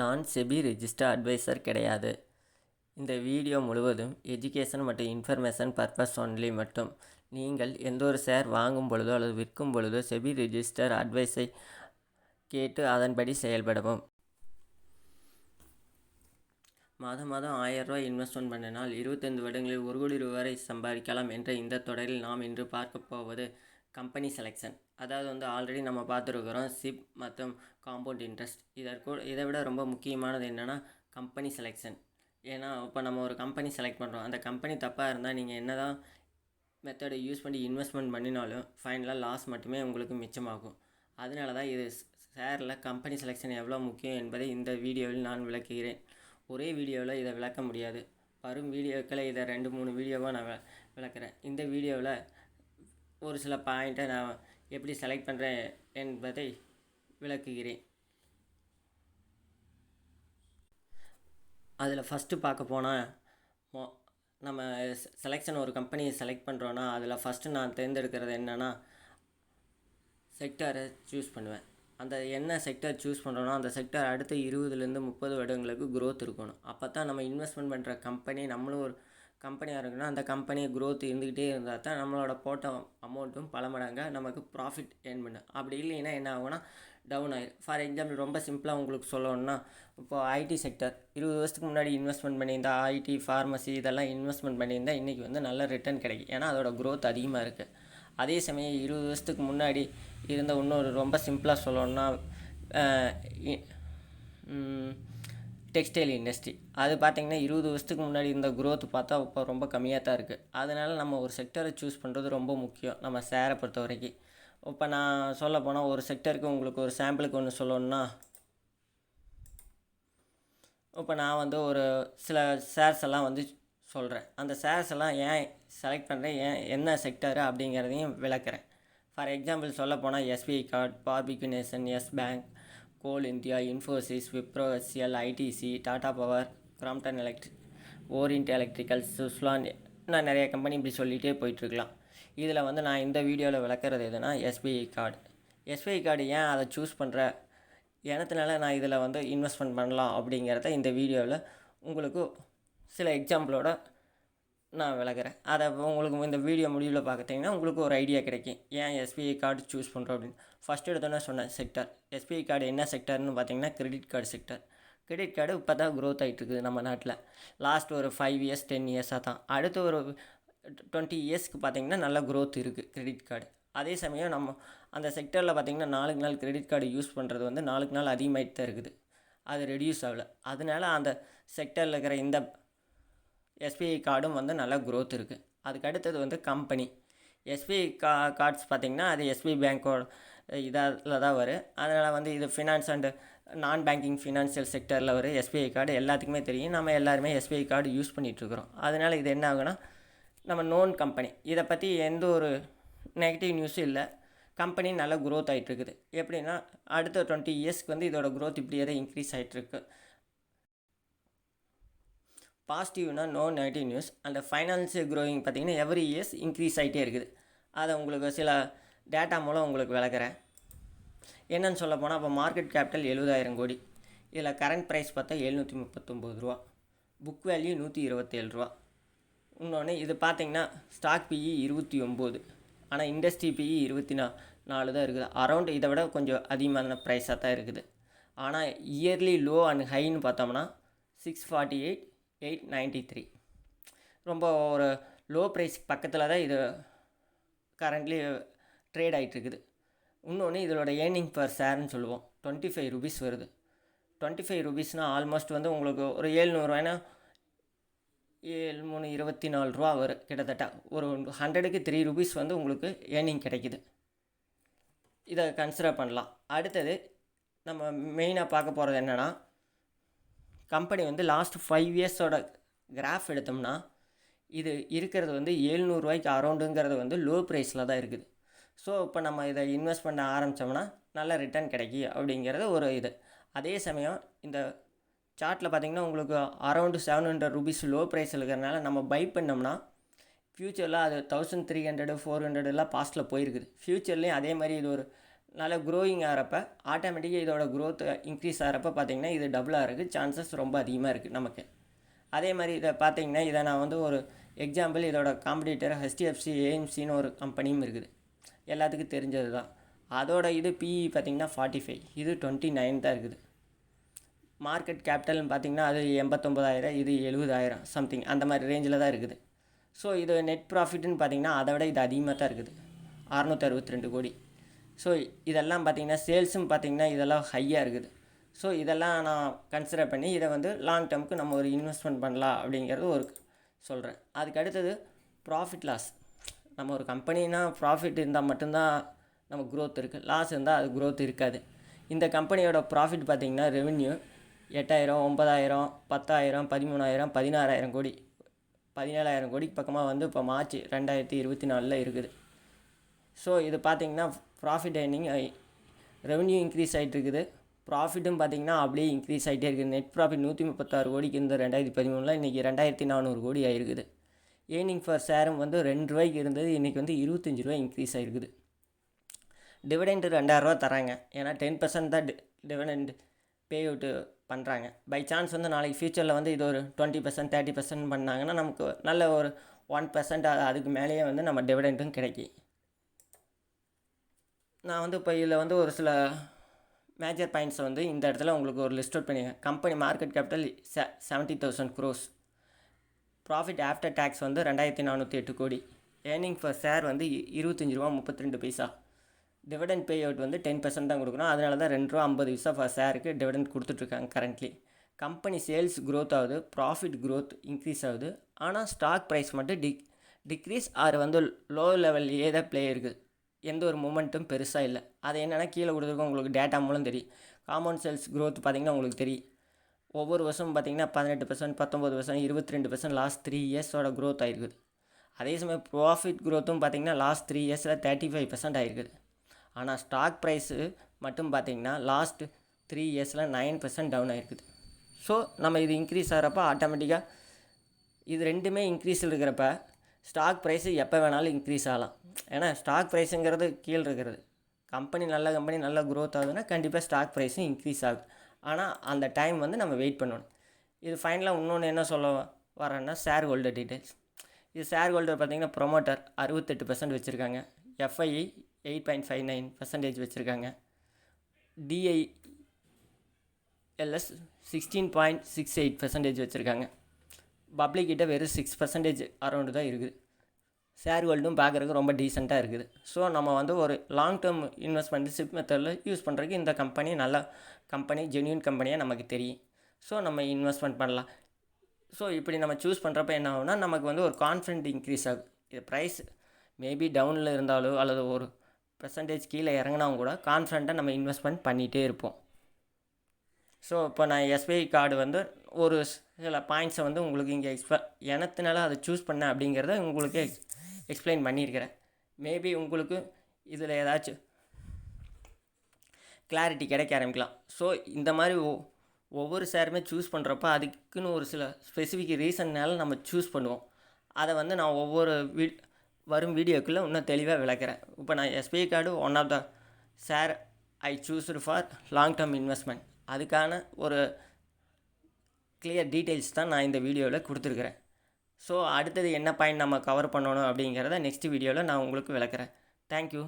நான் SEBI register advisor கிடையாது. இந்த வீடியோ முழுவதும் எஜுகேஷன் மற்றும் இன்ஃபர்மேஷன் பர்பஸ் ஒன்லி மட்டும். நீங்கள் எந்த ஒரு ஷேர் வாங்கும் பொழுதோ அல்லது விற்கும் பொழுதோ செபி ரெஜிஸ்டர் அட்வைஸை கேட்டு அதன்படி செயல்படவும். மாதம் மாதம் ஆயிரம் ரூபாய் இன்வெஸ்ட்மெண்ட் பண்ணினால் இருபத்தைந்து வருடங்களில் ஒரு கோடி ரூபாய் வரை சம்பாதிக்கலாம் என்ற இந்த தொடரில் நாம் இன்று பார்க்க போவது கம்பெனி செலெக்ஷன் அதாவது வந்து ஆல்ரெடி நம்ம பார்த்துருக்குறோம் சிப் மற்றும் காம்பவுண்ட் இன்ட்ரெஸ்ட் இதற்கு இதை விட ரொம்ப முக்கியமானது என்னென்னா கம்பெனி செலெக்ஷன் ஏன்னா இப்போ நம்ம ஒரு கம்பெனி செலக்ட் பண்ணுறோம் அந்த கம்பெனி தப்பாக இருந்தால் நீங்கள் என்ன தான் மெத்தடை யூஸ் பண்ணி இன்வெஸ்ட்மெண்ட் பண்ணினாலும் ஃபைனலாக லாஸ் மட்டுமே உங்களுக்கு மிச்சமாகும். அதனால தான் இது ஷேரில் கம்பெனி செலெக்ஷன் எவ்வளோ முக்கியம் என்பதை இந்த வீடியோவில் நான் விளக்குகிறேன். ஒரே வீடியோவில் இதை விளக்க முடியாது. வரும் வீடியோக்களை இதை ரெண்டு மூணு வீடியோவாக நான் விளக்குறேன். இந்த வீடியோவில் ஒரு சில பாயிண்ட்டை நான் எப்படி செலக்ட் பண்ணுறேன் என்பதை விளக்குகிறேன். அதில் ஃபஸ்ட்டு பார்க்க போனால் மொ நம்ம செலெக்ஷன் ஒரு கம்பெனியை செலக்ட் பண்ணுறோன்னா அதில் ஃபஸ்ட்டு நான் தேர்ந்தெடுக்கிறது என்னென்னா செக்டாரை சூஸ் பண்ணுவேன். அந்த என்ன செக்டர் சூஸ் பண்ணுறோனோ அந்த செக்டர் அடுத்த இருபதுலேருந்து முப்பது வருடங்களுக்கு க்ரோத் இருக்கணும். அப்போ தான் நம்ம இன்வெஸ்ட்மெண்ட் பண்ணுற கம்பெனி நம்மளும் ஒரு கம்பெனியாக இருக்குன்னா அந்த கம்பெனி க்ரோத் இருந்துக்கிட்டே இருந்தால் தான் நம்மளோட போட்ட அமௌண்ட்டும் பல மடங்காக நமக்கு ப்ராஃபிட் ஏர்ன் பண்ணும். அப்படி இல்லைன்னா என்ன ஆகும்னா டவுன் ஆயிடும் ஃபார் எக்ஸாம்பிள் ரொம்ப சிம்பிளாக உங்களுக்கு சொல்லணும்னா இப்போ ஐடி செக்டர் இருபது வருஷத்துக்கு முன்னாடி இன்வெஸ்ட்மெண்ட் பண்ணியிருந்தா ஐடி ஃபார்மசி இதெல்லாம் இன்வெஸ்ட்மெண்ட் பண்ணியிருந்தால் இன்றைக்கி வந்து நல்ல ரிட்டர்ன் கிடைக்கும் ஏன்னா அதோட க்ரோத் அதிகமாக இருக்குது அதே சமயம் இருபது வருஷத்துக்கு முன்னாடி இருந்த இன்னொரு ரொம்ப சிம்பிளாக சொல்லணும்னா டெக்ஸ்டைல் இண்டஸ்ட்ரி. அது பார்த்திங்கன்னா இருபது வருஷத்துக்கு முன்னாடி இருந்த குரோத் பார்த்தா இப்போ ரொம்ப கம்மியாக தான் இருக்குது அதனால நம்ம ஒரு செக்டரை சூஸ் பண்ணுறது ரொம்ப முக்கியம். நம்ம சேரை பொறுத்த வரைக்கும். இப்போ நான் சொல்ல போனால் ஒரு செக்டருக்கு உங்களுக்கு ஒரு சாம்பிளுக்கு ஒன்று சொல்லணும்னா இப்போ நான் வந்து ஒரு சில ஷேர்ஸ் எல்லாம் வந்து சொல்கிறேன் அந்த ஷேர்ஸ் எல்லாம் ஏன் செலக்ட் பண்ணுறேன் ஏன் என்ன செக்டர் அப்படிங்கிறதையும் விளக்குறேன். ஃபார் எக்ஸாம்பிள் சொல்ல போனால் SBI card barbeque nation yes bank coal India Infosys Wipro SL ITC Tata power Crompton electric orient electrical Suzlon நான் நிறைய கம்பெனி இப்படி சொல்லிகிட்டே போயிட்டுருக்கலாம். இதில் வந்து நான் இந்த வீடியோவில் விளக்குறது எதுனா எஸ்பிஐ கார்டு. எஸ்பிஐ கார்டு ஏன் அதை சூஸ் பண்ணுற? எனத்தினால நான் இதில் வந்து இன்வெஸ்ட்மெண்ட் பண்ணலாம் அப்படிங்கிறத இந்த வீடியோவில் உங்களுக்கு சில எக்ஸாம்பிளோட நான் விளக்குறேன் அதை உங்களுக்கு இந்த வீடியோ முடிவில் பார்த்துட்டிங்கன்னா உங்களுக்கு ஒரு ஐடியா கிடைக்கும். ஏன் எஸ்பிஐ கார்டு சூஸ் பண்ணுறோம் அப்படின்னு. ஃபஸ்ட்டு எடுத்தோன்னே சொன்னேன் செக்டர் எஸ்பிஐ கார்டு என்ன செக்டர்னு பார்த்தீங்கன்னா credit card sector credit card இப்போ தான் க்ரோத் ஆகிட்டு இருக்குது நம்ம நாட்டில். லாஸ்ட் ஒரு ஃபைவ் இயர்ஸ் டென் இயர்ஸாக தான். அடுத்த ஒரு டுவெண்ட்டி இயர்ஸ்க்கு பார்த்தீங்கன்னா நல்ல க்ரோத் இருக்குது கிரெடிட் கார்டு அதே சமயம் நம்ம அந்த செக்டரில் பார்த்திங்கன்னா நாளுக்கு நாள் கிரெடிட் கார்டு யூஸ் பண்ணுறது வந்து நாளுக்கு நாள் அதிகமாகிட்டு தான் இருக்குது. அது ரெடியூஸ் ஆகல. அதனால அந்த செக்டரில் இருக்கிற இந்த எஸ்பிஐ கார்டும் வந்து நல்ல க்ரோத் இருக்குது அதுக்கு அடுத்தது வந்து கம்பெனி எஸ்பிஐ கா கார்ட்ஸ் பார்த்திங்கன்னா அது எஸ்பிஐ பேங்க்கோட இதில் தான் வரும். அதனால் வந்து இது finance and non banking financial செக்டரில் வரும் எஸ்பிஐ கார்டு எல்லாத்துக்குமே தெரியும். நம்ம எல்லாருமே எஸ்பிஐ கார்டு யூஸ் பண்ணிகிட்ருக்குறோம் அதனால் இது என்ன ஆகுனா நம்ம நோன் கம்பெனி இதை பற்றி எந்த ஒரு நெகட்டிவ் நியூஸும் இல்லை. கம்பெனி நல்லா க்ரோத் ஆயிட்டு இருக்குது எப்படின்னா அடுத்த டுவெண்ட்டி இயர்ஸ்க்கு வந்து இதோட க்ரோத் இப்படியே தான் இன்க்ரீஸ் ஆகிட்டுருக்கு பாசிட்டிவ்னா நோ நெகட்டிவ் நியூஸ் அந்த ஃபைனான்சியல் க்ரோயிங் பார்த்தீங்கன்னா எவ்ரி இயர்ஸ் இன்க்ரீஸ் ஆகிட்டே இருக்குது. அதை உங்களுக்கு சில டேட்டா மூலம் உங்களுக்கு விளக்குறேன். என்னன்னு சொல்ல போனால் இப்போ மார்க்கெட் கேபிட்டல் எழுபதாயிரம் கோடி. இதில் கரண்ட் ப்ரைஸ் பார்த்தா எழுநூற்றி முப்பத்தொம்போது ரூபா. புக் வேல்யூ நூற்றி இருபத்தேழு ரூபா. இன்னொன்று இது பார்த்தீங்கன்னா ஸ்டாக் பிஇ இருபத்தி ஒம்பது. ஆனால் இண்டஸ்ட்ரி பிஇ இருபத்தி நா நாலு தான் இருக்குது. அரௌண்ட் இதை விட கொஞ்சம் அதிகமான ப்ரைஸாக தான் இருக்குது. ஆனால் இயர்லி லோ அண்ட் ஹைன்னு பார்த்தோம்னா six forty eight eight ninety three. ரொம்ப ஒரு லோ ப்ரைஸ் பக்கத்தில் தான் இது கரண்ட்லி ட்ரேட் ஆகிட்டுருக்குது இன்னொன்று இதோட ஏர்னிங் பர் ஷேர்னு சொல்லுவோம். டுவெண்ட்டி ஃபைவ் ருபீஸ் வருது. டுவெண்ட்டி ஃபைவ் ருபீஸ்னால் ஆல்மோஸ்ட் வந்து உங்களுக்கு ஒரு ஏழ்நூறுவாய்னா ஏழு மூணு இருபத்தி நாலு ரூபா வரும் கிட்டத்தட்ட. ஒரு ஹண்ட்ரடுக்கு த்ரீ ருபீஸ் வந்து உங்களுக்கு ஏர்னிங் கிடைக்குது. இதை கன்சிடர் பண்ணலாம். அடுத்தது நம்ம மெயினாக பார்க்க போகிறது என்னென்னா கம்பெனி வந்து லாஸ்ட் ஃபைவ் இயர்ஸோட கிராஃப் எடுத்தோம்னா இது இருக்கிறது வந்து ஏழ்நூறுவாய்க்கு அரௌண்டுங்கிறது வந்து லோ ப்ரைஸில் தான் இருக்குது. ஸோ இப்போ நம்ம இதை இன்வெஸ்ட் பண்ண ஆரம்பித்தோம்னா நல்ல ரிட்டர்ன் கிடைக்கி அப்படிங்கிறது ஒரு இது. அதே சமயம் இந்த சார்ட்டில் பார்த்தீங்கன்னா உங்களுக்கு around seven hundred rupees low price இருக்கிறனால நம்ம பை பண்ணோம்னா ஃப்யூச்சரில் அது தௌசண்ட் த்ரீ ஹண்ட்ரடு ஃபோர் ஹண்ட்ரடெல்லாம் பாஸ்ட்டில் போயிருக்குது. ஃப்யூச்சர்லேயும் அதே மாதிரி இது ஒரு நல்ல க்ரோயிங் ஆகிறப்ப ஆட்டோமேட்டிக்காக இதோட க்ரோத் இன்க்ரீஸ் ஆகிறப்ப பார்த்தீங்கன்னா இது டபுளாக இருக்குது சான்சஸ் ரொம்ப அதிகமாக இருக்குது நமக்கு. அதே மாதிரி இதை பார்த்தீங்கன்னா இதை நான் வந்து ஒரு எக்ஸாம்பிள் இதோட காம்படிட்டர் ஹெச்டிஎஃப்சி ஏஎம்சின்னு ஒரு கம்பெனியும் இருக்குது. எல்லாத்துக்கும் தெரிஞ்சது தான் அதோட இது பிஇ பார்த்தீங்கன்னா ஃபார்ட்டி ஃபைவ் இது டுவெண்ட்டி நைன் தான் இருக்குது. மார்க்கெட் கேபிட்டல்னு பார்த்தீங்கன்னா அது எண்பத்தொம்பதாயிரம் இது எழுபதாயிரம் சம்திங் அந்த மாதிரி ரேஞ்சில் தான் இருக்குது. ஸோ இது நெட் ப்ராஃபிட்னு பார்த்தீங்கன்னா அதை விட இது அதிகமாக தான் இருக்குது. அறநூற்றி அறுபத்தி ரெண்டு கோடி. ஸோ இதெல்லாம் பார்த்தீங்கன்னா சேல்ஸும் பார்த்தீங்கன்னா இதெல்லாம் ஹையாக இருக்குது. ஸோ இதெல்லாம் நான் கன்சிடர் பண்ணி இதை வந்து லாங் டேர்முக்கு நம்ம ஒரு இன்வெஸ்ட்மெண்ட் பண்ணலாம் அப்படிங்கிறது ஒரு சொல்கிறேன் அதுக்கு அடுத்தது ப்ராஃபிட் லாஸ் நம்ம ஒரு கம்பெனினா ப்ராஃபிட் இருந்தால் மட்டும்தான் நம்ம க்ரோத் இருக்குது லாஸ் இருந்தால் அது க்ரோத் இருக்காது. இந்த கம்பெனியோட ப்ராஃபிட் பார்த்திங்கன்னா ரெவென்யூ எட்டாயிரம் ஒன்பதாயிரம் பத்தாயிரம் பதிமூணாயிரம் பதினாறாயிரம் கோடி. பதினேழாயிரம் கோடிக்கு பக்கமாக வந்து இப்போ மார்ச் ரெண்டாயிரத்தி இருபத்தி நாலில் இருக்குது. ஸோ இது பார்த்திங்கன்னா ப்ராஃபிட் ஏர்னிங் ரெவன்யூ இன்க்ரீஸ் ஆகிட்டு இருக்குது ப்ராஃபிட்டும் பார்த்தீங்கன்னா அப்படியே இன்க்ரீஸ் ஆகிட்டே இருக்குது. நெட் ப்ராஃபிட் நூற்றி முப்பத்தாறு கோடிக்கு இருந்த ரெண்டாயிரத்தி பதிமூணில் இன்றைக்கி ரெண்டாயிரத்தி நானூறு கோடி ஆகிருக்குது ஏர்னிங் ஃபார் ஷேரும் வந்து ரெண்டு ரூபாய்க்கு இருந்தது. இன்றைக்கி வந்து இருபத்தஞ்சி ரூபாய் இன்க்ரீஸ் ஆகிருக்குது டிவிடெண்ட் ரெண்டாயிரரூவா தராங்க. ஏன்னா டென் பர்சன்ட் தான் டிவிடெண்ட் பே அவுட்டு பண்ணுறாங்க பை சான்ஸ் வந்து நாளைக்கு ஃப்யூச்சரில் வந்து இது ஒரு டுவெண்ட்டி பர்சன்ட் தேர்ட்டி பர்சன்ட் பண்ணாங்கன்னா நமக்கு நல்ல ஒரு ஒன் பர்சன்ட் அதுக்கு மேலேயே வந்து நம்ம டிவிடெண்ட்டும் கிடைக்கும். நான் வந்து இப்போ இதில் வந்து ஒரு சில மேஜர் பாயிண்ட்ஸை வந்து இந்த இடத்துல உங்களுக்கு ஒரு லிஸ்ட் அவுட் பண்ணிடுங்க கம்பெனி மார்க்கெட் கேபிட்டல் செ seventy thousand crores profit after tax வந்து ரெண்டாயிரத்தி நானூற்றி எட்டு கோடி. ஏர்னிங் ஃபர் ஷேர் வந்து இருபத்தஞ்சி ரூபா முப்பத்தி ரெண்டு பைசா. டிவிடெண்ட் பே அவுட் வந்து டென் பர்சன்ட் தான் கொடுக்கணும். அதனால தான் ரெண்டு ரூபா ஐம்பது பைசா ஃபர் ஷேருக்கு டிவிடெண்ட் கொடுத்துட்ருக்காங்க கரண்ட்லி கம்பெனி சேல்ஸ் க்ரோத் ஆகுது ப்ராஃபிட் க்ரோத் இன்க்ரீஸ் ஆகுது. ஆனால் ஸ்டாக் ப்ரைஸ் மட்டும் டிக் டிக்ரீஸ் ஆர் வந்து லோ லெவல் தான் ப்ளே இருக்குது எந்த ஒரு மூமெண்ட்டும் பெருசாக இல்லை. அது என்னென்னா கீழே கொடுத்துருக்கோம் உங்களுக்கு டேட்டா மூலம் தெரியும். காம்பவுண்ட் சேல்ஸ் க்ரோத் பார்த்தீங்கன்னா உங்களுக்கு தெரியும். ஒவ்வொரு வருஷமும் பார்த்தீங்கன்னா பதினெட்டு பர்சன்ட் பத்தொம்பது பர்சன்ட் இருபத்தி ரெண்டு பர்சன்ட் லாஸ்ட் த்ரீ இயர்ஸோட க்ரோத் ஆயிருக்குது. அதே சமயம் ப்ராஃபிட் க்ரோத்தும் பார்த்தீங்கன்னா லாஸ்ட் த்ரீ இயர்ஸில் தேர்ட்டி ஃபைவ் பர்சன்ட் ஆயிருக்குது. ஆனால் ஸ்டாக் ப்ரைஸு மட்டும் பார்த்தீங்கன்னா லாஸ்ட் த்ரீ இயர்ஸில் நைன் பர்சன்ட் டவுன் ஆயிருக்குது. ஸோ நம்ம இது இன்க்ரீஸ் ஆகிறப்ப ஆட்டோமேட்டிக்காக இது ரெண்டுமே இன்க்ரீஸ் இருக்கிறப்ப ஸ்டாக் ப்ரைஸு எப்போ வேணாலும் இன்க்ரீஸ் ஆகலாம். ஏன்னா ஸ்டாக் ப்ரைஸுங்கிறது கீழே இருக்கிறது. கம்பெனி நல்ல கம்பெனி நல்ல க்ரோத் ஆகுதுன்னா கண்டிப்பாக ஸ்டாக் ப்ரைஸும் இன்க்ரீஸ் ஆகுது. ஆனால் அந்த டைம் வந்து நம்ம வெயிட் பண்ணணும். இது ஃபைனலாக இன்னொன்று என்ன சொல்ல வரேன்னா ஷேர் ஹோல்டர் டீட்டெயில்ஸ் இது ஷேர் ஹோல்டர் பார்த்தீங்கன்னா ப்ரொமோட்டர் அறுபத்தெட்டு பர்சன்ட் வச்சுருக்காங்க. FII eight point five nine percentage வச்சுருக்காங்க. DI LS sixteen point six eight percentage வச்சுருக்காங்க. பப்ளிக் கிட்ட வெறும் சிக்ஸ் பர்சன்டேஜ் அரௌண்டு தான் இருக்குது. ஷேர் ஹோல்டும் பார்க்குறதுக்கு ரொம்ப டீசெண்டாக இருக்குது. ஸோ நம்ம வந்து ஒரு லாங் டேர்ம் இன்வெஸ்ட்மெண்ட் சிப் மெத்தடில் யூஸ் பண்ணுறதுக்கு இந்த கம்பெனி நல்ல கம்பெனி ஜென்யூன் கம்பெனியாக நமக்கு தெரியும். ஸோ நம்ம இன்வெஸ்ட்மெண்ட் பண்ணலாம். ஸோ இப்படி நம்ம சூஸ் பண்ணுறப்ப என்ன ஆகும்னா நமக்கு வந்து ஒரு கான்ஃபிடென்ட் இன்க்ரீஸ் ஆகும். இது ப்ரைஸ் மேபி டவுனில் இருந்தாலோ அல்லது ஒரு பெர்சன்டேஜ் கீழே இறங்கினாலும் கூட கான்ஃபிடண்ட்டாக நம்ம இன்வெஸ்ட்மெண்ட் பண்ணிகிட்டே இருப்போம். ஸோ இப்போ நான் எஸ்பிஐ கார்டு வந்து ஒரு சில பாயிண்ட்ஸை வந்து உங்களுக்கு இங்கே எக்ஸ்ப எனத்தினால அதை சூஸ் பண்ணேன் அப்படிங்கிறத உங்களுக்கு எக்ஸ் எக்ஸ்பிளைன் பண்ணியிருக்கிறேன். மேபி உங்களுக்கு இதில் ஏதாச்சும் கிளாரிட்டி கிடைக்க ஆரம்பிக்கலாம். ஸோ இந்த மாதிரி ஒ ஒவ்வொரு சேருமே சூஸ் பண்ணுறப்ப அதுக்குன்னு ஒரு சில ஸ்பெசிஃபிக் ரீசன்னால நம்ம சூஸ் பண்ணுவோம். அதை வந்து நான் ஒவ்வொரு வீ வரும் வீடியோக்குள்ளே இன்னும் தெளிவாக விளக்குறேன். இப்போ நான் SBI card one of the share I choosed for long term investment அதுக்கான ஒரு கிளியர் டீட்டெயில்ஸ் தான் நான் இந்த வீடியோவில் கொடுத்துருக்குறேன். ஸோ அடுத்தது என்ன பாயிண்ட் நம்ம கவர் பண்ணணும் அப்படிங்கிறத நெக்ஸ்ட் வீடியோவில் நான் உங்களுக்கு விளக்குறேன். தேங்க்யூ